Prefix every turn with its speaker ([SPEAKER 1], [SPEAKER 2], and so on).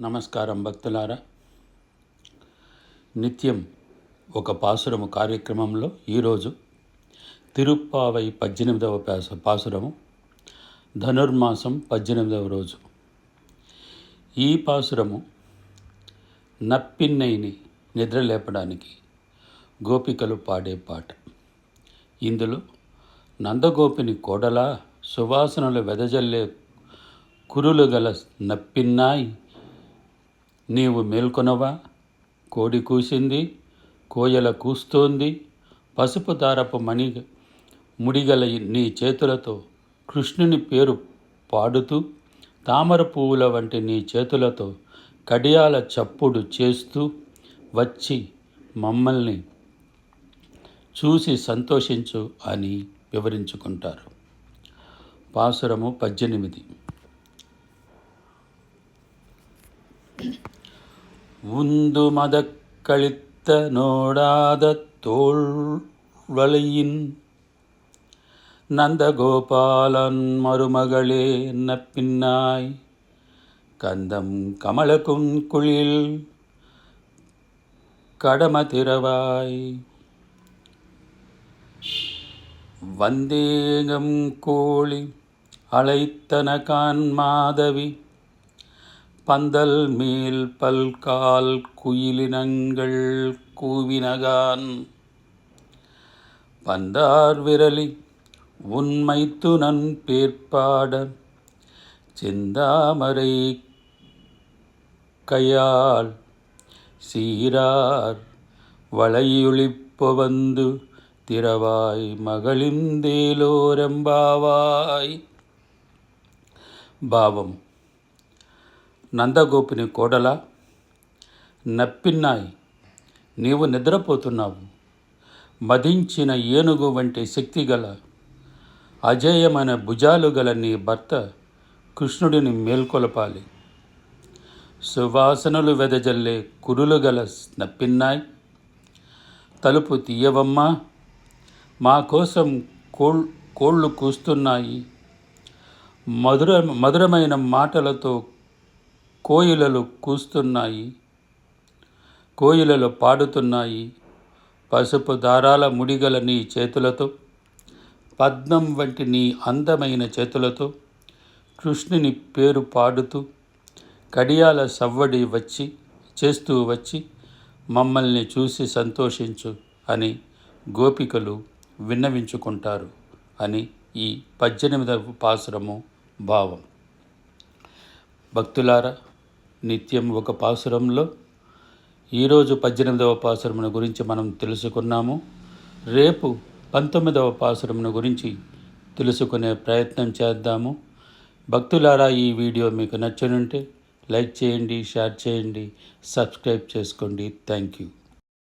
[SPEAKER 1] నమస్కారం భక్తులారా. నిత్యం ఒక పాసురము కార్యక్రమంలో ఈరోజు తిరుప్పావై పద్దెనిమిదవ పాస పాసురము ధనుర్మాసం పద్దెనిమిదవ రోజు. ఈ పాసురము నప్పిన్నైని నిద్రలేపడానికి గోపికలు పాడే పాట. ఇందులో నందగోపిని కోడల సువాసనలు వెదజల్లే కురులు గల నప్పిన్నాయి నీవు మేల్కొనవా? కోడి కూసింది కోయల కూస్తోంది పసుపు దారపు మణి ముడిగల నీ చేతులతో కృష్ణుని పేరు పాడుతూ తామర పువ్వుల వంటి నీ చేతులతో కడియాల చప్పుడు చేస్తూ వచ్చి మమ్మల్ని చూసి సంతోషించు అని వివరించుకుంటారు. పాసురము పద్దెనిమిది. உந்து மதக்களித்த நோடாத தோல்வலையின் நந்தகோபாலன் மருமகளே என்ன பின்னாய் கந்தம் கமலக்கும் குளில் கடமதிரவாய். வந்தேகம் கோழி அழைத்தன கான் மாதவி பந்தல் மேல் பல்கால் குயிலினங்கள் கூவினகான். பந்தார் விரலி உன்மைத்துனன் பேர்ப்பாட செந்தாமரை கையால் சீரார் வளையொளிப்ப வந்து திரவாய் மகளிந்தேலோரம்பாவாய் பாவம் నందగోపిని కోడల నప్పిన్నాయి నీవు నిద్రపోతున్నావు. మదించిన ఏనుగు వంటి శక్తిగల అజేయమైన భుజాలు గల నీ భర్త కృష్ణుడిని మేల్కొలపాలి. సువాసనలు వెదజల్లే కురులు గల నప్పిన్నాయి. తలుపు తీయవమ్మా మా కోసం కోళ్ కోళ్ళు కూస్తున్నాయి. మధుర మధురమైన మాటలతో కోయిలలు కూస్తున్నాయి కోయిలలు పాడుతున్నాయి. పసుపు దారాల ముడిగల నీ చేతులతో పద్మం వంటి నీ అందమైన చేతులతో కృష్ణుని పేరు పాడుతూ కడియాల సవ్వడి వచ్చి చేస్తూ వచ్చి మమ్మల్ని చూసి సంతోషించు అని గోపికలు విన్నవించుకుంటారు అని ఈ పద్దెనిమిదవ పాసురము భావం. భక్తులారా నిత్యం ఒక పాసురంలో ఈరోజు పద్దెనిమిదవ పాసురమును గురించి మనం తెలుసుకున్నాము. రేపు పంతొమ్మిదవ పాసురమును గురించి తెలుసుకునే ప్రయత్నం చేద్దాము. భక్తులారా ఈ వీడియో మీకు నచ్చనుంటే లైక్ చేయండి షేర్ చేయండి సబ్స్క్రైబ్ చేసుకోండి. Thank you.